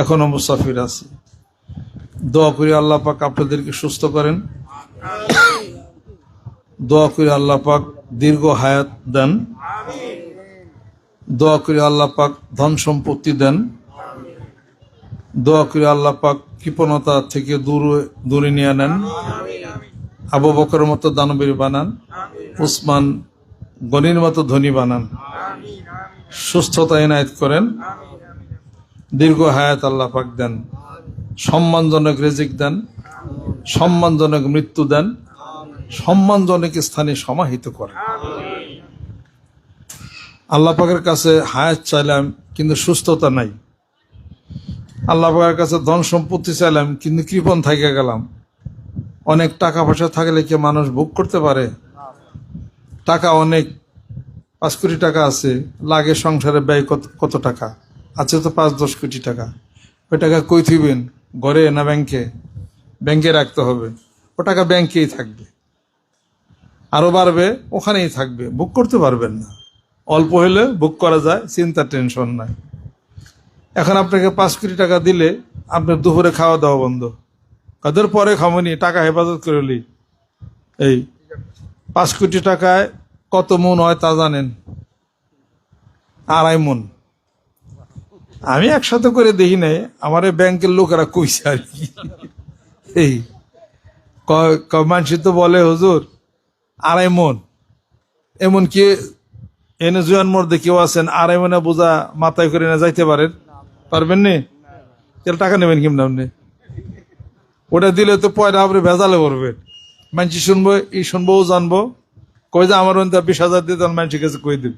এখনও মুসাফির আছি। দোয়া করি আল্লাহ পাক আপনাদেরকে সুস্থ করেন। দোয়া করি আল্লাহ পাক দীর্ঘ হায়াত দেন। দোয়া করি আল্লাহ পাক ধন সম্পত্তি দেন। দোয়া করি আল্লাহ পাক কৃপণতা থেকে দূরে দূরে নিয়ে নেন। আবু বকরের মতো দানবীর বানান। উসমান গনির মতো ধনী বানান। সুস্থতা এনায়েত করেন। দীর্ঘ হায়াত আল্লাহ পাক দেন। সম্মানজনক রেজিক দেন। সম্মানজনক মৃত্যু দেন। সম্মানজনক স্থানে সমাহিত করেন। আল্লাহ পাকের কাছে হায়াত চাইলাম, কিন্তু সুস্থতা নাই। আল্লাহ পাকের কাছে ধন সম্পত্তি চাইলাম, কিন্তু কৃপণ থেকে গেলাম। অনেক টাকা পয়সা থাকলে কি মানুষ ভোগ করতে পারে? টাকা অনেক। পাঁচ কোটি টাকা আছে। লাগে সংসারে ব্যয় কত কত টাকা? আছে তো পাঁচ, দশ কোটি টাকা। ওই টাকা কই থইবেন? ঘরে না ব্যাংকে? ব্যাংকে রাখতে হবে। ও টাকা ব্যাংকেই থাকবে। আরও বাড়বে, ওখানেই থাকবে। বুক করতে পারবেন না। অল্প হলে বুক করা যায়, চিন্তা, টেনশন নাই। এখন আপনাকে পাঁচ কোটি টাকা দিলে আপনার দুপুরে খাওয়া দাওয়া বন্ধ। কাদের পরে খামনি, টাকা হেফাজত করে করলি এই, পাঁচ কোটি টাকায় কত মন হয় তা জানেন? আড়াই মন। আমি একসাথে করে দেখি নাই, আমার ব্যাংকের লোকেরা কইছে আর কি। এই ক- তো বলে, হুজুর, আড়াই মন। এমন কি এনে জুয়ান মধ্যে কেউ আছেন, আড়াই মনে বোঝা মাথায় করে না যাইতে পারেন। পারবেন নি? তাহলে টাকা নেবেন কেমন আপনি? ওটা দিলে তো পয়লা আপনি ভেজালে করবেন মানুষ শুনব, ই শুনব জানব। কই যে আমার বিশ হাজার দিয়ে তখন মানুষের কাছে কই দিন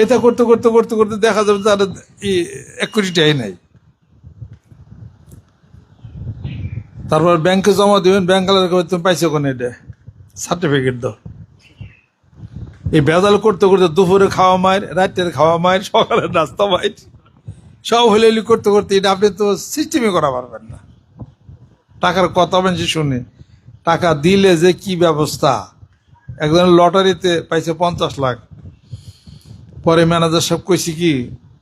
এটা করতে করতে করতে করতে দেখা যাবে তার এক কোটি টাকাই নাই। তারপর ব্যাংকে জমা দিবেন, ব্যাংক তুমি পাইছো ওখানে এটা? সার্টিফিকেট দাও। এই ভেজাল করতে করতে দুপুরে খাওয়া মায়ের, রাতের খাওয়া মায়ের সকালে নাস্তা মায়ের। সব হলেলি করতে করতে এটা আপনি তো সিস্টেমই করা পারবেন না। টাকার কথা বেশি শুনে। টাকা দিলে যে কি ব্যবস্থা? একজন লটারিতে পাইছে পঞ্চাশ লাখ। পরে ম্যানেজার সব কইছি কি,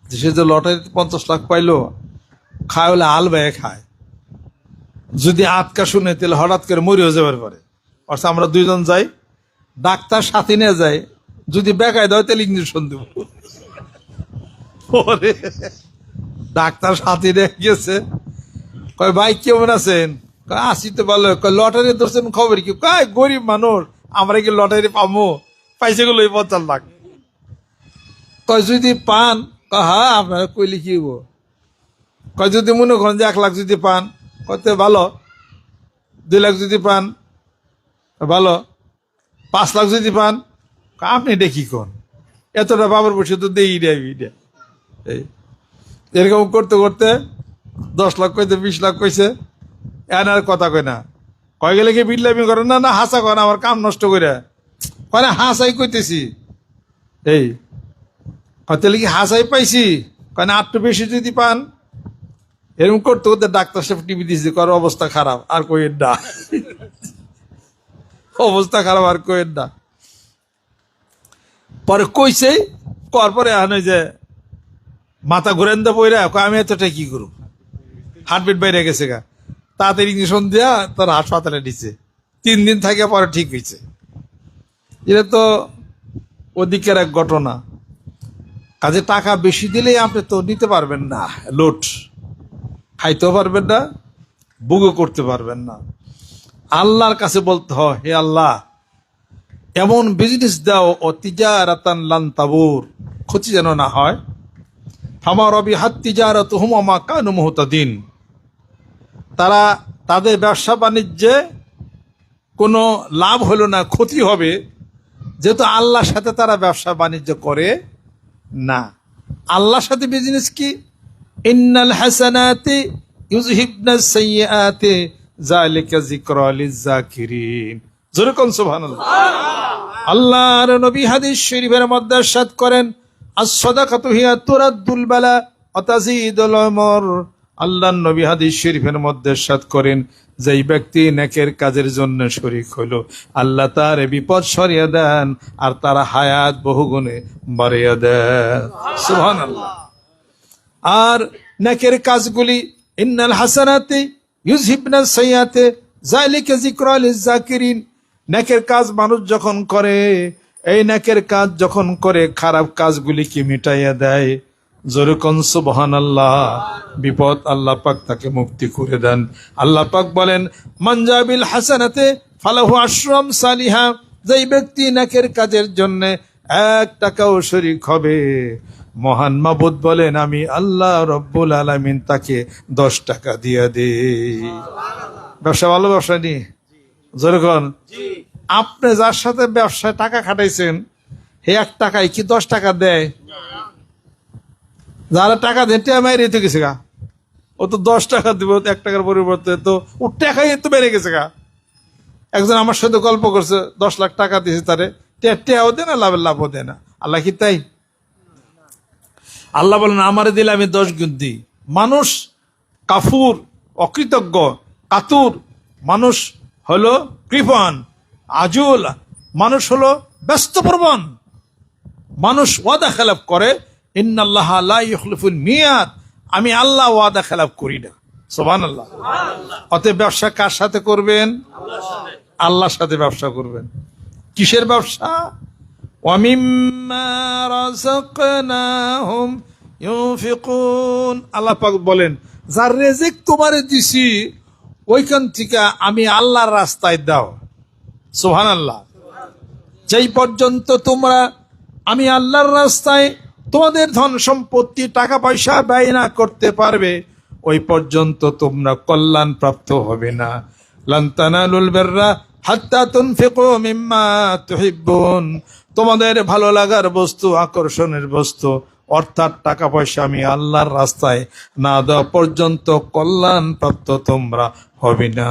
যে সে যে লটারিতে পঞ্চাশ লাখ পাইলো, খায় হলে আল ব্যয় খায়। যদি আটকা শুনে, তাহলে হঠাৎ করে মরিও যাবার পরে। অর্থাৎ আমরা দুইজন যাই, ডাক্তার সাথে নিয়ে যাই, যদি বেকায় দেয় তাহলে ইঞ্জেকশন দেব। পরে ডাক্তার সাথে নিয়ে গেছে। কয়, ভাই, কেমন আছেন? আসি তো ভালো। লটারি ধরছেন খবর কি? কয় গরিব মানুষ, আমরা কি লটারি পাবো পাইছে গুলো পঞ্চাশ লাখ। কয়, যদি পান কয় হ্যাঁ আপনারা কইলে কি কয়, যদি মনে করেন যে এক লাখ যদি পান কত ভালো। দুই লাখ যদি পান, ভালো। পাঁচ লাখ যদি পান আপনি এটা কি কন? এতটা বাবার বসে তো দেই দেবি এই, এরকম করতে করতে দশ লাখ কইতে বিশ লাখ কইছে, এন আর কথা কয় না। কয়, গেলে কি বিটলামি করে না না, হাসা কয় না আমার কাম নষ্ট করে কয়, না, হাসাই কইতেছি। এই তাহলে কি হাসাই পাইছি। কয় না, আটটু বেশি যদি পান। এরকম করতে করতে ডাক্তার সাহেব টিভি দিয়েছে কর অবস্থা খারাপ, আর কইের না অবস্থা খারাপ, আর কইের না পরে কইছে, কর পরে ওই যে মাথা ঘুরেন দা আমি এতটা কি করব? হার্টবিট বাইরে গেছে গা। তাড়াতাড়ি ইঞ্জেকশন দিয়া তার হাসপাতালে নিচ্ছে তিন দিন থাকে, পরে ঠিক হয়েছে এটা তো ওদিকের এক ঘটনা। কাজে টাকা বেশি দিলেই আপনি তো নিতে পারবেন না, লোট। খাইতেও পারবেন না বুগও করতে পারবেন না। আল্লাহর কাছে বলতে হয়, হে আল্লাহ, এমন বিজনেস দাও ও তিজারাতান লান তাবুর। ক্ষতি যেন না হয়। আমার রবি হাত তিজারাত হুমামা কানু মুহতাদিন। তারা তাদের ব্যবসা বাণিজ্যে কোনো লাভ হলো না, ক্ষতি হবে। যেহেতু আল্লাহর সাথে তারা ব্যবসা বাণিজ্য করে না আল্লাহর সাথে বিজনেস কি ইন্নাল হাসানাতি ইউজহিবনাস সাইয়্যাতি যালিকা যিকরা লিযাকিরিন জোরে কোন সুবহানাল্লাহ আল্লাহর নবী হাদিস শরীফের মধ্যে ارشاد করেন আস-সাদাকাতু হিয়া তুরাদ্দুল বালা ওয়া তাজিদুল উমর আল্লাহর নবী হাদিস শরীফের মধ্যে ارشاد করেন যেই ব্যক্তি নেকের কাজের জন্য শরিক হলো আল্লাহ তার বিপদ সরিয়ে দেন আর তার হায়াত বহুগুণে বাড়িয়ে দেন। সুবহানাল্লাহ। আর নেকের কাজগুলি, ইন্নাল হাসানাতে ইউজহিবনা সাইয়াতে জালিকা যিকরা জাকিরিন নেকের কাজ মানুষ যখন করে, এই নাকের কাজ যখন করে, খারাপ কাজগুলিকে মিটাইয়া দেয়। জোরকন সুবহান আল্লাহ বিপদ আল্লাহ পাক তাকে মুক্তি করে দেন। আল্লাহ পাক বলেন মঞ্জাবিল হাসানাতে ফালাহু আশ্রম সালিহা যেই ব্যক্তি নাকের কাজের জন্য এক টাকাও শরিক হবে। মহান মাবুদ বলেন আমি আল্লাহ রব্বুল আলামিন তাকে দশ টাকা দিয়ে দে ব্যবসা ভালো ব্যবসা নি যেরকম আপনি যার সাথে ব্যবসায় টাকা খাটাইছেন হে এক টাকায় কি দশ টাকা দেয়? যারা টাকা দেন টেয়া মাই রেতে গেছে গা। ও তো দশ টাকা দিব এক টাকার পরিবর্তে তো ও টাকাই তো বেড়ে গেছে গা। একজন আমার সাথে গল্প করছে, দশ লাখ টাকা দিয়েছে তারে। টেয়া, টেয়াও দেয় না, লাভের লাভও দেয় না। আল্লাহ কি তাই? আল্লাহ বলেন, আমারে দিলে আমি দশ গুণ দিই। মানুষ কাফুর, অকৃতজ্ঞ, কাতুর। মানুষ হলো কৃপণ, আজুল। মানুষ হলো ব্যস্ত ব্যস্তপ্রবণ। মানুষ ওয়াদা খেলাপ করে ইন্নাল্লাহ আল্লাহ ইখলিফুল মিয়াদ। আমি আল্লাহ ওয়াদা খেলাফ করি না। সোভান আল্লাহ অতএব ব্যবসা কার সাথে করবেন? আল্লাহর সাথে ব্যবসা করবেন। কিসের ব্যবসা? আল্লাহ পাক বলেন যার রেজেক তোমারে দিছি, ওইখান থেকে আমি আল্লাহর রাস্তায় দাও। সোহান আল্লাহ যেই পর্যন্ত তোমরা আমি আল্লাহর রাস্তায় তোমাদের ধন সম্পত্তি টাকা পয়সা ব্যয় না করতে পারবে, ওই পর্যন্ত তোমরা কল্যাণ প্রাপ্ত হবে না। লান্তানালুল বেররা হাত্তা তুনফিকু মিম্মা তুহিব্বুন। তোমাদের ভালো লাগার বস্তু, আকর্ষণের বস্তু, অর্থাৎ টাকা পয়সা আমি আল্লাহর রাস্তায় না দেওয়া পর্যন্ত কল্যাণ প্রাপ্ত তোমরা হবে না।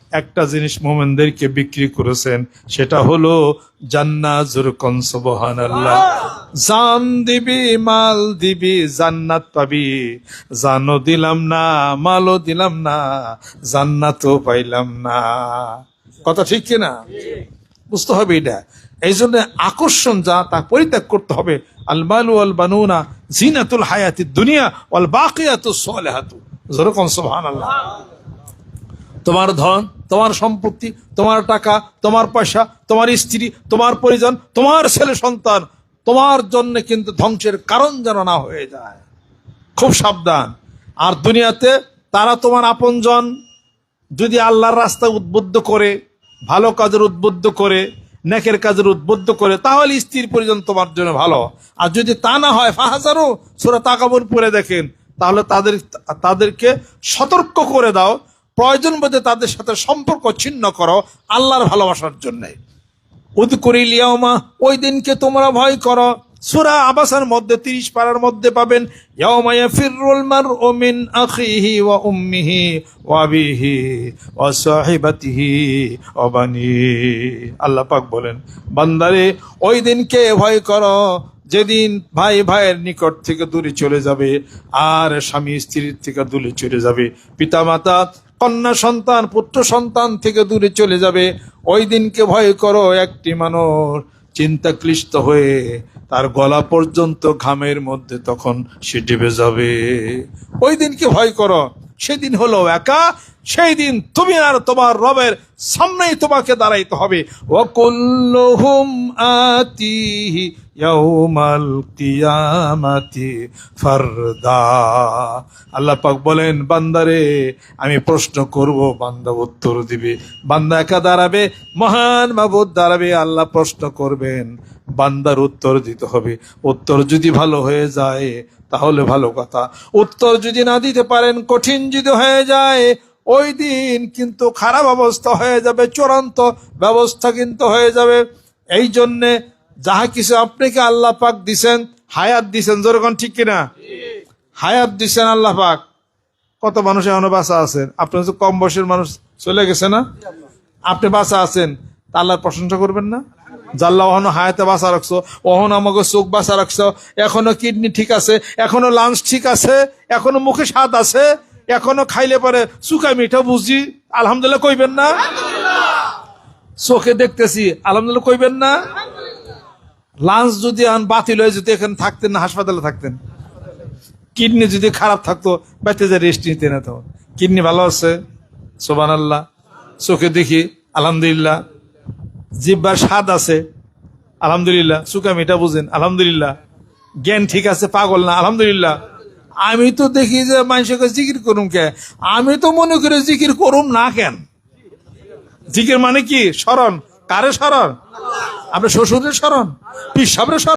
একটা জিনিস মোমেনদেরকে বিক্রি করেছেন, সেটা হলো জান্নাত জুরকন সুবহানাল্লাহ। জান দিবি, মাল দিবি, জান্নাত পাবি। জানও দিলাম না, মালও দিলাম না, জান্নাতও পাইলাম না। কথা ঠিক কিনা? বুঝতে হবে এটা। এই জন্য আকর্ষণ যা, তা পরিত্যাগ করতে হবে। আল মালু আল বানুনা জিনাতুল হায়াতি দুনিয়া, ওয়াল বাকিয়াতু সালিহাতু। যেরকম সুবহানাল্লাহ। তোমার ধন, তোমার সম্পত্তি, তোমার টাকা, তোমার পয়সা, তোমার স্ত্রী, তোমার পরিজন, তোমার ছেলে সন্তান, তোমার জন্য কিন্তু ধ্বংসের কারণ যেন না হয়ে যায়। খুব সাবধান। আর দুনিয়াতে তারা তোমার আপনজন। যদি আল্লাহর রাস্তা উদ্বুদ্ধ করে, ভালো কাজের উদ্বুদ্ধ করে, নেকের কাজের উদ্বুদ্ধ করে, তাহলে স্ত্রীর পরিজন তোমার জন্য ভালো। আর যদি তা না হয় ফাহাজারও সুরা তাকাবন পরে দেখেন, তাহলে তাদের, তাদেরকে সতর্ক করে দাও প্রয়োজন বোধে তাদের সাথে সম্পর্ক ছিন্ন করো আল্লাহর ভালোবাসার জন্যে। উদ করিলিয়ামা ওই দিনকে তোমরা ভয় করো। সুরা আবাসের মধ্যে, তিরিশ পারার মধ্যে পাবেন আখিহি ওয়া উম্মিহি ওয়া বানি আল্লাহ পাক বলেন, বান্দারে, ওই দিনকে ভয় করো। যেদিন ভাই ভাইয়ের নিকট থেকে দূরে চলে যাবে, আর স্বামী স্ত্রীর থেকে দূরে চলে যাবে। পিতামাতা কন্যা সন্তান, পুত্র সন্তান থেকে দূরে চলে যাবে। ওই দিনকে ভয় করো একটি মানুষ। চিন্তা ক্লিষ্ট হয়ে তার গলা পর্যন্ত ঘামের মধ্যে তখন সে ডেবে যাবে। ওই দিনকে ভয় করো? সেদিন হলো একা, সেই দিন তুমি আর তোমার রবের সামনেই তোমাকে দাঁড়াইতে হবে। ওকুল্লুহুম আতিহি ইয়াউমাল ফারদা। বলেন, বান্দারে, আমি প্রশ্ন করব, বান্দা উত্তর দিবে। বান্দা একা দাঁড়াবে, মহান মাবুদ দাঁড়াবে, আল্লাহ প্রশ্ন করবেন, বান্দার উত্তর দিতে হবে। উত্তর যদি ভালো হয়ে যায়, তাহলে ভালো কথা। উত্তর যদি না দিতে পারেন, কঠিন যদি হয়ে যায়, ওই দিন কিন্তু খারাপ অবস্থা হয়ে যাবে, চূড়ান্ত ব্যবস্থা কিন্তু হয়ে যাবে। এই জন্যে যাহা কিছু আপনাকে আল্লাহ পাক দিছেন, হায়াত দিছেন যেরকম ঠিক কিনা? হায়াত দিছেন আল্লাহ পাক। কত মানুষ এখনও বাসা আছেন? আপনার তো কম বয়সের মানুষ, চলে গেছে না? আপনি বাসা আছেন। তা আল্লাহর প্রশংসা করবেন না? জাল্লা ওহনো হায়াতে বাসা রাখছো, ওহন আমাকে চোখ বাসা রাখছো, এখনও কিডনি ঠিক আছে, এখনও লাঞ্চ ঠিক আছে, এখনও মুখে স্বাদ আছে, এখনও খাইলে পরে চুকা মিঠা বুঝি, আলহামদুলিল্লাহ কইবেন না? চোখে দেখতেছি, আলহামদুলিল্লাহ কইবেন না? লাঞ্চ যদি আন, বাতিল হয়ে যদি এখানে থাকতেন না, হাসপাতালে থাকতেন। কিডনি যদি খারাপ থাকতো বেঁচে যে রেস্ট নিতে না তো কিডনি ভালো আছে সোবান আল্লাহ চোখে দেখি, আলহামদুলিল্লাহ। জিব্বার স্বাদ আছে, আলহামদুলিল্লাহ। সুকা মিঠা বুঝেন, আলহামদুলিল্লাহ। জ্ঞান ঠিক আছে, পাগল না, আলহামদুলিল্লাহ। আমি তো দেখি যে মানুষকে জিকির করুম কে? আমি তো মনে করি জিকির করুম না কেন? জিকির মানে কি? স্মরণ। কারে স্মরণ? আপনার শ্বশুরের স্মরণ? পিসাবের স্মরণ?